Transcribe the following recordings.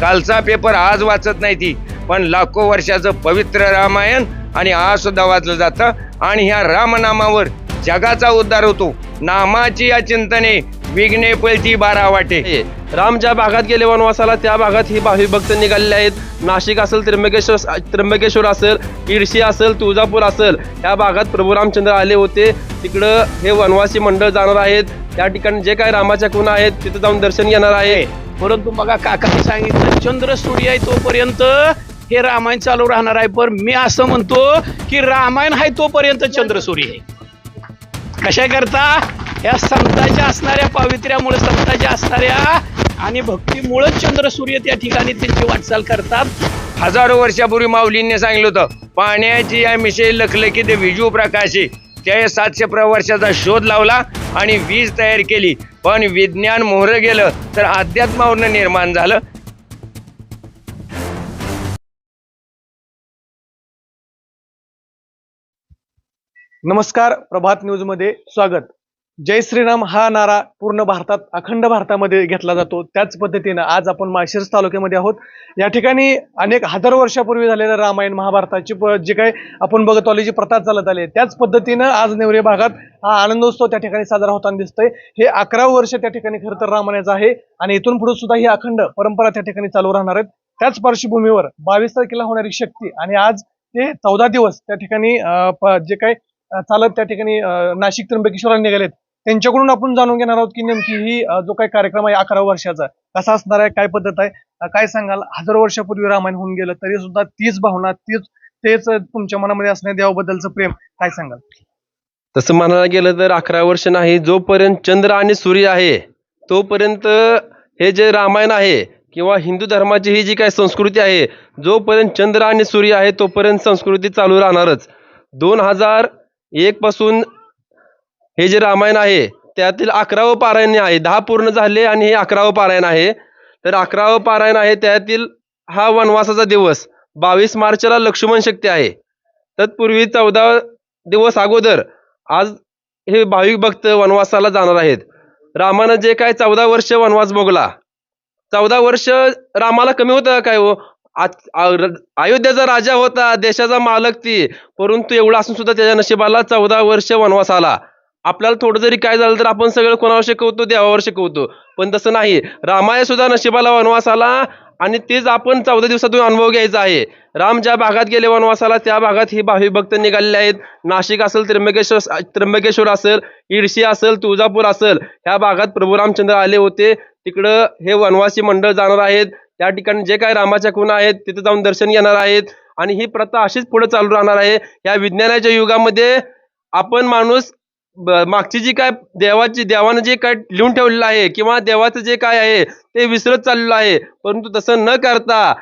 कालचा पेपर आज वाचत नाही ती. पण लाखो वर्षाचं पवित्र रामायण आणि आज सुद्धा वाचलं जातं. आणि ह्या रामनामावर जगाचा उद्धार होतो. नामाची या चिंतने विघ्ने पळती बारा वाटे. राम ज्या भागात गेले वनवासाला त्या भागात ही भाविक भक्त निघालेले आहेत. नाशिक असेल त्र्यंबकेश्वर त्र्यंबकेश्वर असेल इडशी असेल तुळजापूर असेल या भागात प्रभू रामचंद्र आले होते. तिकडं हे वनवासी मंडळ जाणार आहेत. त्या ठिकाणी जे काही रामाच्या कुणा आहेत तिथं जाऊन दर्शन घेणार आहे. परंतु बघा काकाने सांगितलं चंद्र सूर्य आहे तोपर्यंत हे रामायण चालू राहणार आहे. पण मी असं म्हणतो की रामायण आहे तोपर्यंत चंद्र सूर्य आहे. कशा करता? या संताच्या असणाऱ्या पावित्र्यामुळे संताच्या असणाऱ्या आणि भक्तीमुळेच चंद्र सूर्य त्या ठिकाणी त्यांची वाटचाल करतात. हजारो वर्षापूर्वी माऊलींनी सांगितलं होतं पाण्याची या मिशेल ते विजू प्रकाशी त्या सातशे प्रवर्षाचा शोध लावला आणि वीज तयार केली. पण विज्ञान मोहरं गेलं तर अध्यात्मावरनं निर्माण झालं. नमस्कार प्रभात न्यूजमध्ये स्वागत. जय श्रीराम हा नारा पूर्ण भारतात अखंड भारतामध्ये घेतला जातो. त्याच पद्धतीनं आज आपण माळशिरस तालुक्यामध्ये आहोत. या ठिकाणी अनेक हजारो वर्षापूर्वी झालेलं रामायण महाभारताची प- जे काही आपण बघत आलो जी प्रथा चालत आली त्याच पद्धतीनं आज नेवरे भागात हा आनंदोत्सव त्या ठिकाणी साजरा होताना दिसतोय. हे अकरावं वर्ष त्या ठिकाणी खरं तर रामायणाचं आहे आणि इथून पुढे सुद्धा ही अखंड परंपरा त्या ठिकाणी चालू राहणार आहेत. त्याच पार्श्वभूमीवर बावीस तारखेला होणारी शक्ती आणि आज ते चौदा दिवस त्या ठिकाणी प- जे काही चालत त्या ठिकाणी नाशिक त्र्यंबकेश्वराला निघालेत. त्यांच्याकडून आपण जाणून घेणार आहोत की नेमकी ही जो काही कार्यक्रम आहे अकरा वर्षाचा कसा असणार आहे काय पद्धत आहे काय सांगाल? हजारो वर्षापूर्वी रामायण होऊन गेलं तरी सुद्धा तीच भावना तीच तेच तुमच्या मनामध्ये असणाऱ्या देवाबद्दलचं प्रेम काय सांगाल? तसं म्हणायला गेलं तर अकरा वर्ष नाही जोपर्यंत चंद्र आणि सूर्य आहे तोपर्यंत हे जे रामायण आहे किंवा हिंदू धर्माची ही जी काही संस्कृती आहे जोपर्यंत चंद्र आणि सूर्य आहे तोपर्यंत संस्कृती चालू राहणारच. दोन हजार एक पासून हे जे रामायण आहे त्यातील अकरावं पारायण आहे. दहा पूर्ण झाले आणि हे अकरावं पारायण आहे. तर अकरावं पारायण आहे त्यातील हा वनवासाचा दिवस. बावीस मार्चला लक्ष्मण शक्ती आहे. तत्पूर्वी चौदा दिवस अगोदर आज हे भाविक भक्त वनवासाला जाणार आहेत. रामानं जे काय चौदा वर्ष वनवास भोगला चौदा वर्ष रामाला कमी होतं काय हो? आज- अयोध्येचा राजा होता देशाचा मालक ती परंतु एवढं असून सुद्धा त्याच्या नशिबाला चौदा वर्ष वनवास आला. आपल्याला थोडं जरी काय झालं तर आपण सगळं कोणावर शिकवतो देवावर शिकवतो. पण तसं नाही. रामाया सुद्धा नशिबाला वनवास आला आणि तेच आपण चौदा दिवसातून अनुभव घ्यायचा आहे. राम ज्या भागात गेले वनवासाला त्या भागात ही भावी भक्त निघालेले आहेत. नाशिक असेल त्र्यंबकेश्वर त्र्यंबकेश्वर असेल इडशी असेल तुळजापूर असेल ह्या भागात प्रभू रामचंद्र आले होते. तिकडं हे वनवासी मंडळ जाणार आहेत. त्या ठिकाणी जे काही रामाच्या खुणा आहेत तिथे जाऊन दर्शन घेणार आहेत. आणि ही प्रथा अशीच पुढे चालू राहणार आहे. या विज्ञानाच्या युगामध्ये आपण माणूस मागची जी काय देवाची देवानं जे काय लिहून ठेवलेलं आहे किंवा देवाचं जे काय आहे ते विसरत चाललेलं आहे. परंतु तसं न करता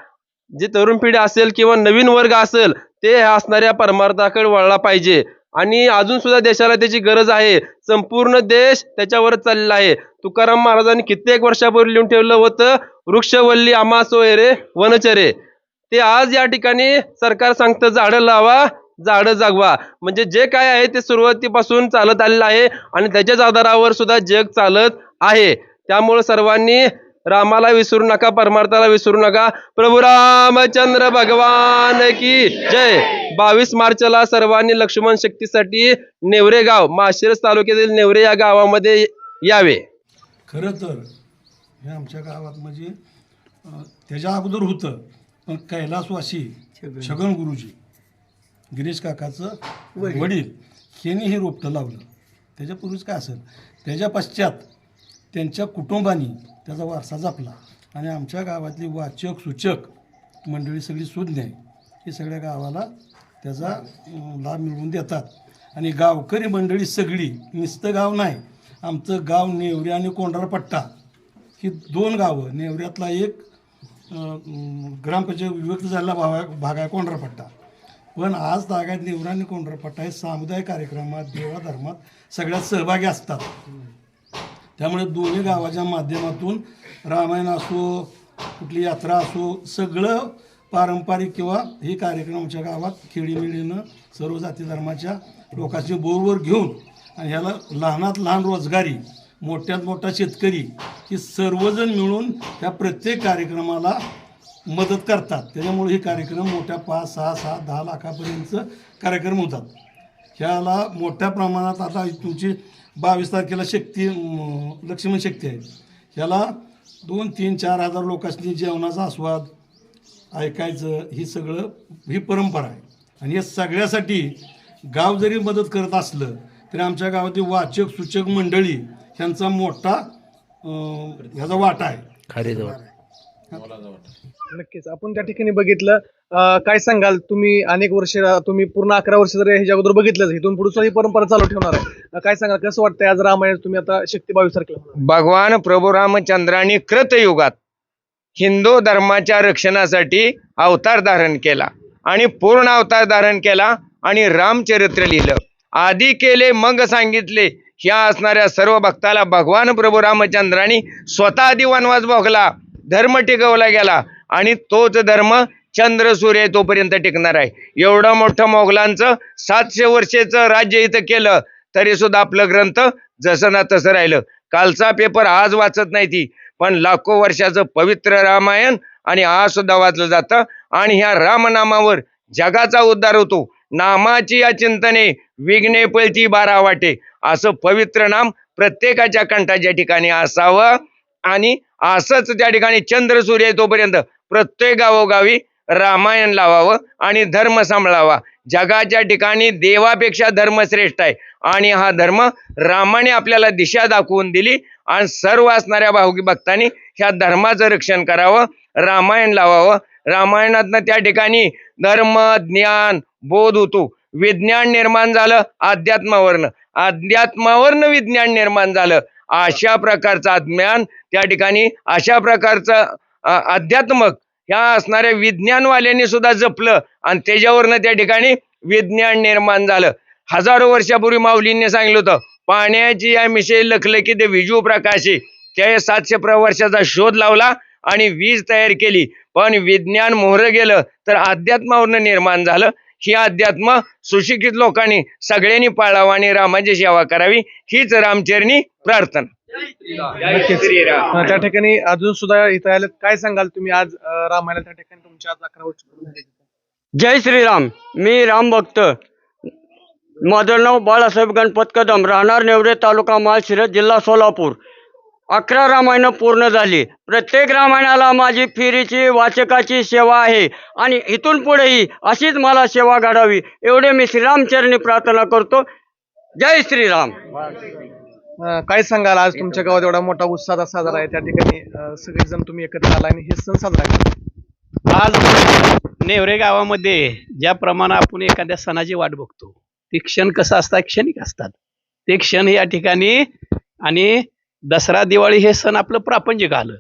जे तरुण पिढी असेल किंवा नवीन वर्ग असेल ते असणाऱ्या परमार्थाकडे वळला पाहिजे. आणि अजून सुद्धा देशाला त्याची गरज आहे. संपूर्ण देश त्याच्यावरच चाललेला आहे. तुकाराम महाराजांनी कित्येक वर्षापूर्वी लिहून ठेवलं होतं वृक्षवल्ली आमा सोयरे वनचरे. ते आज या ठिकाणी सरकार सांगतं झाडं लावा झाडं जागवा. म्हणजे जे काय आहे ते सुरुवातीपासून चालत आलेलं आहे आणि त्याच्याच आधारावर सुद्धा जग चालत आहे. त्यामुळे सर्वांनी रामाला विसरू नका परमार्थाला विसरू नका. प्रभू रामचंद्र भगवान की जय. बावीस मार्चला सर्वांनी लक्ष्मण शक्तीसाठी नेवरे गाव माशिरस तालुक्यातील नेवरे या गावामध्ये यावे. खरं तर हे आमच्या गावात म्हणजे त्याच्या अगोदर होतं पण कैलासवासी छगन गुरुजी. गिरीश काकाचं वडील. यांनी हे रोपटं लावलं. त्याच्यापूर्वीच काय असेल त्याच्या पश्चात त्यांच्या कुटुंबानी त्याचा वारसा जपला. आणि आमच्या गावातली वाचक सूचक मंडळी सगळी सुज्ञ आहे. हे सगळ्या गावाला त्याचा लाभ मिळवून देतात. आणि गावकरी मंडळी सगळी नुसतं गाव नाही. आमचं गाव नेवरी आणि कोंढारपट्टा ही दोन गावं. नेवऱ्यातला एक ग्रामपंचायत विभक्त झालेला भाग भाग आहे कोंढारपट्टा. पण आज तागायत नेवरा आणि हे सामुदायिक कार्यक्रमात देवाधर्मात सगळ्यात सहभागी असतात. त्यामुळे दोन्ही गावाच्या माध्यमातून रामायण असो कुठली यात्रा असो सगळं पारंपरिक किंवा हे कार्यक्रम आमच्या गावात खेडीमेळीनं सर्व जाती धर्माच्या लोकांची बोरवर घेऊन आणि ह्याला लहानात लहान रोजगारी मोठ्यात मोठा शेतकरी ही सर्वजण मिळून त्या प्रत्येक कार्यक्रमाला मदत करतात. त्याच्यामुळे हे कार्यक्रम मोठ्या पाच सहा सात दहा लाखापर्यंत कार्यक्रम होतात. ह्याला मोठ्या प्रमाणात आता तुमची बावीस तारखेला शक्ती लक्ष्मण शक्ती आहे. ह्याला दोन तीन चार हजार लोकांनी जेवणाचा आस्वाद ऐकायचं ही सगळं ही परंपरा आहे. आणि या सगळ्यासाठी गाव जरी मदत करत असलं तरी आमच्या गावातील वाचक सूचक मंडळी ह्यांचा मोठा ह्याचा वाटा आहे. नक्कीच. आपण त्या ठिकाणी बघितलं. अं, काय सांगाल? तुम्ही अनेक वर्ष तुम्ही पूर्ण अकरा वर्ष जर ह्याच्या अगोदर बघितलं इथून पुढे ही परंपरा चालू ठेवणार आहे. अं, काय सांगाल? कसं वाटतंय आज रामायण? तुम्ही आता शक्ती बावीस तारखेला होणार? भगवान प्रभू रामचंद्रांनी कृतयुगात हिंदू धर्माच्या रक्षणासाठी अवतार धारण केला आणि पूर्ण अवतार धारण केला आणि रामचरित्र लिहिलं. आधी केले मग सांगितले. ह्या असणाऱ्या सर्व भक्ताला भगवान प्रभू रामचंद्रांनी स्वतः आधी वनवास भोगला. धर्म टिकवला गेला आणि तोच धर्म चंद्र सूर्य तोपर्यंत टिकणार आहे. एवढं मोठं मोगलांचं सातशे वर्षेचं राज्य इथं केलं तरी सुद्धा आपलं ग्रंथ जसं ना तसं राहिलं. कालचा पेपर आज वाचत नाही ती पण लाखो वर्षाचं पवित्र रामायण आणि आज सुद्धा वाचलं जातं. आणि ह्या रामनामावर जगाचा उद्धार होतो. नामाची या चिंतने विघ्ने पळती बारा वाटे. असं पवित्र नाम प्रत्येकाच्या कंठाच्या ठिकाणी असावं. आणि असंच त्या ठिकाणी चंद्र सूर्य तोपर्यंत प्रत्येक गावोगावी रामायण लावावं आणि धर्म सांभाळावा. जगाच्या ठिकाणी देवापेक्षा धर्म श्रेष्ठ आहे. आणि हा धर्म रामाने आपल्याला दिशा दाखवून दिली आणि सर्व असणाऱ्या भावकी भक्तांनी ह्या धर्माचं रक्षण करावं रामायण लावावं. रामायणातनं त्या ठिकाणी धर्म ज्ञान बोध होतो. विज्ञान निर्माण झालं अध्यात्मावरनं अध्यात्मावरनं विज्ञान निर्माण झालं. अशा प्रकारचं ज्ञान त्या ठिकाणी अशा प्रकारचं अध्यात्मक ह्या असणाऱ्या विज्ञानवाल्यांनी सुद्धा जपलं आणि त्याच्यावरनं त्या ठिकाणी विज्ञान निर्माण झालं. हजारो वर्षापूर्वी माऊलींनी सांगितलं होतं पाण्याची या मिशेल लखलकी ते विजू प्रकाशी त्या सातशे वर्षाचा शोध लावला आणि वीज तयार केली. पण विज्ञान मोहरं गेलं तर अध्यात्मावरनं निर्माण झालं. ही अध्यात्म सुशिक्षित लोकांनी सगळ्यांनी पाळावं आणि रामाची सेवा करावी हीच रामचरणी प्रार्थना. त्या ठिकाणी अजून सुद्धा इथं आले काय सांगाल तुम्ही आज अं, रामायण त्या ठिकाणी तुमच्या आज अकरा. जय श्रीराम. मी राम भक्त. माझं नाव बाळासाहेब गणपत कदम. राहणार नेवरे तालुका माळशिरस जिल्हा सोलापूर. अकरा रामायणं पूर्ण झाली. प्रत्येक रामायणाला माझी फेरीची वाचकाची सेवा आहे. आणि इथून पुढेही अशीच मला सेवा घडावी एवढे मी श्रीरामचरणी प्रार्थना करतो. जय श्रीराम. अं, काय सांगाल? आज तुमच्या गावात एवढा मोठा उत्साह साजरा आहे. त्या ठिकाणी अं, सगळेजण तुम्ही एकत्र आला आणि हे सण साजरा केला. आज नेवरे गावामध्ये ज्या प्रमाणे आपण एखाद्या सणाची वाट बघतो ते क्षण कसं असतात? क्षणिक असतात. ते क्षण या ठिकाणी आणि दसरा दिवाळी हे सण आपलं प्रापंचिक आलं.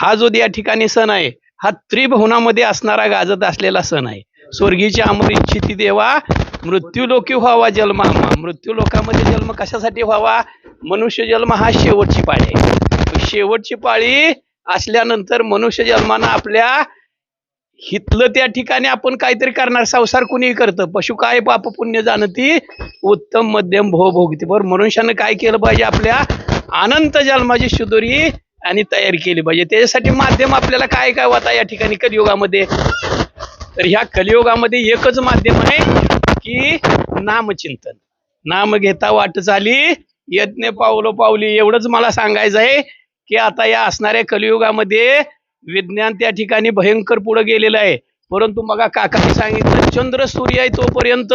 हा जो या ठिकाणी सण आहे हा त्रिभुवनामध्ये असणारा गाजत असलेला सण आहे. स्वर्गीची अमर इच्छिती देवा मृत्यूलोकी व्हावा जन्म हा मृत्यू लोकामध्ये जन्म कशासाठी व्हावा? मनुष्य जन्म हा शेवटची पाळी आहे. शेवटची पाळी असल्यानंतर मनुष्य जन्मानं आपल्या हितलं त्या ठिकाणी आपण काहीतरी करणार. संसार कुणीही करतं. पशु काय पाप पुण्य जाणती उत्तम मध्यम भो भोगती. बरं मनुष्यानं काय केलं पाहिजे आपल्या? अनंत जन्माची शुदुरी आणि तयारी केली पाहिजे. त्याच्यासाठी माध्यम आपल्याला काय काय होता या ठिकाणी कलियुगामध्ये? तर ह्या कलियुगामध्ये एकच माध्यम आहे की नामचिंतन. नाम घेता वाट चाली यज्ञ पावलो पावली एवढंच मला सांगायचं आहे की आता या असणाऱ्या कलियुगामध्ये विज्ञान त्या ठिकाणी भयंकर पुढे गेलेलं आहे. परंतु मग काकाने सांगितलं चंद्र सूर्य आहे तोपर्यंत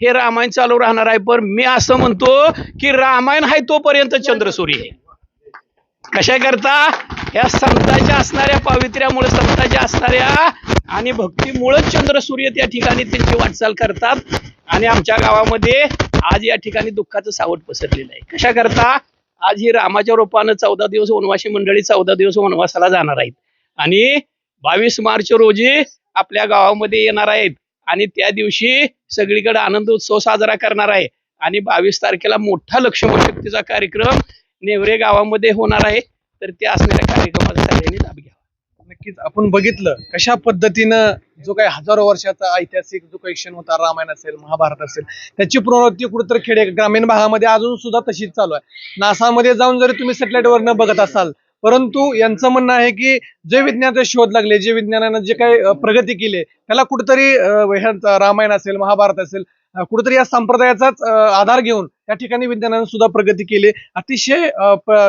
हे रामायण चालू राहणार आहे पण मी असं म्हणतो की रामायण आहे तोपर्यंत चंद्र सूर्य आहे. कशा करता? या संताच्या असणाऱ्या पावित्र्यामुळे संताच्या असणाऱ्या आणि भक्तीमुळेच चंद्र सूर्य त्या ठिकाणी त्यांची वाटचाल करतात. आणि आमच्या गावामध्ये आज या ठिकाणी दुःखाचं सावट पसरलेलं आहे. कशा करता? आज ही रामाच्या रूपानं चौदा दिवस वनवासी मंडळी चौदा दिवस वनवासाला जाणार आहेत. आणि बावीस मार्च रोजी आपल्या गावामध्ये येणार आहेत. आणि त्या दिवशी सगळीकडे आनंद उत्सव साजरा करणार आहे. आणि बावीस तारखेला मोठा लक्ष्मण शक्तीचा कार्यक्रम नेवरे गावामध्ये होणार आहे. तर त्या असणाऱ्या कार्यक्रमाचा सगळ्यांनी लाभ घ्यावा. नक्कीच. आपण बघितलं कशा पद्धतीनं जो काही हजारो वर्षाचा ऐतिहासिक जो काही क्षण होता रामायण असेल महाभारत असेल त्याची पुनरावृत्ती कुठेतरी खेडे ग्रामीण भागामध्ये अजून सुद्धा तशीच चालू आहे. नासामध्ये जाऊन जरी तुम्ही सॅटेलाइट बघत असाल परंतु यांचं म्हणणं आहे की जे विज्ञानाचे शोध लागले जे विज्ञानानं जे काही प्रगती केली त्याला कुठेतरी रामायण असेल महाभारत असेल कुठेतरी या संप्रदायाचाच आधार घेऊन त्या ठिकाणी विज्ञानानं सुद्धा प्रगती केली. अतिशय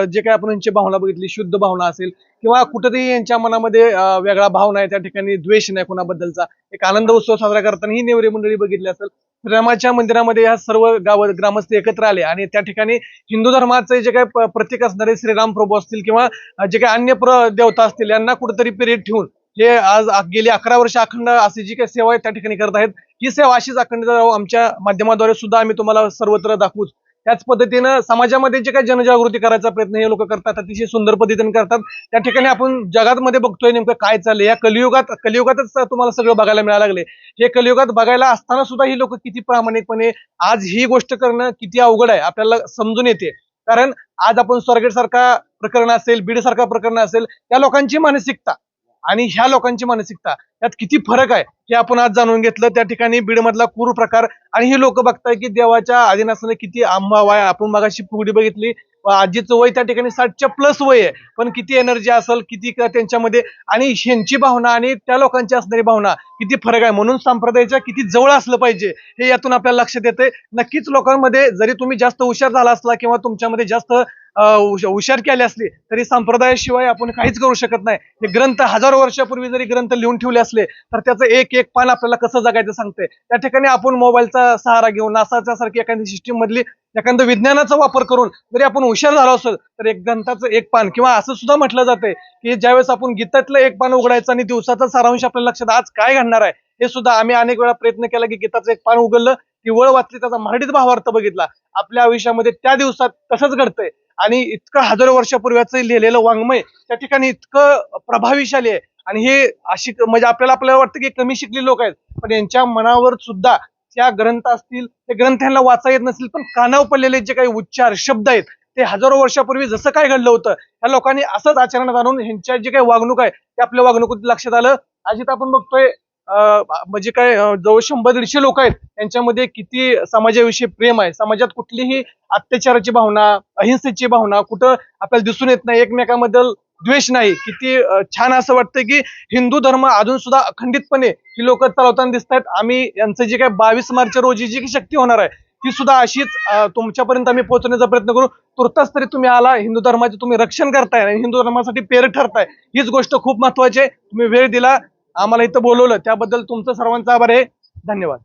जे काही आपण यांची भावना बघितली शुद्ध भावना असेल किंवा कुठेतरी यांच्या मनामध्ये वेगळा भाव नाही त्या ठिकाणी द्वेष नाही कोणाबद्दलचा. एक आनंद उत्सव साजरा करताना ही नेवरे मंडळी बघितली असेल रामाच्या मंदिरामध्ये या सर्व गाव ग्रामस्थ एकत्र आले आणि त्या ठिकाणी हिंदू धर्माचे जे काही प्रतीक असणारे श्रीराम प्रभू असतील किंवा जे काही अन्य प्र देवता असतील यांना कुठेतरी पिरियड ठेवून हे आज गेली अकरा वर्ष अखंड अशी जी काही सेवा आहे त्या ठिकाणी करत आहेत ही सेवा अशीच अखंड आमच्या माध्यमाद्वारे सुद्धा आम्ही तुम्हाला सर्वत्र दाखवूच त्याच पद्धतीनं समाजामध्ये जे काही जनजागृती करायचा प्रयत्न हे लोक करतात अतिशय सुंदर पद्धतीने करतात. त्या ठिकाणी आपण जगातमध्ये बघतोय नेमकं काय चाललंय. या कलियुगात कलियुगातच तुम्हाला सगळं बघायला मिळायला लागले हे कलियुगात बघायला असताना सुद्धा ही लोक किती प्रामाणिकपणे आज ही गोष्ट करणं किती अवघड आहे आपल्याला समजून येते. कारण आज आपण स्वारगेट सारखा प्रकरण असेल बीड सारखा प्रकरण असेल त्या लोकांची मानसिकता आणि ह्या लोकांची मानसिकता. यात किती फरक आहे हे आपण आज जाणून घेतलं. त्या ठिकाणी बीडमधला कुरू प्रकार आणि हे लोक बघताय की देवाच्या अधीन असताना किती आंबा वाय. आपण मगाशी फुगडी बघितली आजीचं वय त्या ठिकाणी साठच्या प्लस वय आहे. पण किती एनर्जी असेल किती त्यांच्यामध्ये. आणि ह्यांची भावना आणि त्या लोकांची असणारी भावना किती फरक आहे. म्हणून संप्रदायाच्या किती जवळ असलं पाहिजे हे यातून आपल्याला लक्षात येते नक्कीच लोकांमध्ये जरी तुम्ही जास्त हुशार झाला असला किंवा तुमच्यामध्ये जास्त हुशार केली असली तरी संप्रदायाशिवाय आपण काहीच करू शकत नाही. हे ग्रंथ हजारो वर्षापूर्वी जरी ग्रंथ लिहून ठेवले असले तर त्याचं एक एक पान आपल्याला कसं जगायचं सांगते त्या ठिकाणी आपण मोबाईलचा सहारा घेऊन नासाच्या सारखी एखादी सिस्टीम मधली एखादं विज्ञानाचा वापर करून जरी आपण हुशार झालो असेल तर एक ग्रंथाचं एक पान किंवा असं सुद्धा म्हटलं जाते की ज्यावेळेस आपण गीतातलं एक पान उघडायचं आणि दिवसाचा सारांश आपल्या लक्षात आज काय घडणार आहे हे सुद्धा आम्ही अनेक वेळा प्रयत्न केला की गीताचं एक पान उघडलं की वळ वाचली त्याचा मराठीत भावार्थ बघितला. आपल्या आयुष्यामध्ये त्या दिवसात तसंच घडतंय. आणि इतकं हजारो वर्षापूर्वीच लिहिलेलं वाङ्मय त्या ठिकाणी इतकं प्रभावीशाली आहे. आणि हे अशी म्हणजे आपल्याला आपल्याला वाटतं की कमी शिकलेले लोक आहेत पण यांच्या मनावर सुद्धा त्या ग्रंथ असतील ते ग्रंथ यांना वाचा येत नसतील पण कानावर पडलेले जे काही उच्चार शब्द आहेत ते हजारो वर्षापूर्वी जसं काय घडलं होतं ह्या लोकांनी असंच आचरणात आणून ह्यांच्या जे काही वागणूक आहे ते आपल्या वागणुकीत लक्षात आलं. अजित आपण बघतोय म्हणजे काय जवळ शंभर दीडशे लोक आहेत. त्यांच्यामध्ये किती समाजाविषयी प्रेम आहे? समाजात कुठलीही अत्याचाराची भावना अहिंसेची भावना कुठं आपल्याला दिसून येत नाही. एकमेकांबद्दल द्वेष नाही. किती छान असं वाटतं की हिंदू धर्म अजून सुद्धा अखंडितपणे ही लोक चालवताना दिसत आहेत. आम्ही यांचं जे काय बावीस मार्च रोजी जी शक्ती होणार आहे ती सुद्धा अशीच तुमच्यापर्यंत आम्ही पोहोचण्याचा प्रयत्न करू. तुर्तास तरी तुम्ही आला हिंदू धर्माचे तुम्ही रक्षण करताय आणि हिंदू धर्मासाठी पेर ठरताय. हीच गोष्ट खूप महत्वाची आहे. तुम्ही वेळ दिला आम्हाला इथं बोलवलं. त्याबद्दल तुमचं सर्वांचा आभार आहे. धन्यवाद.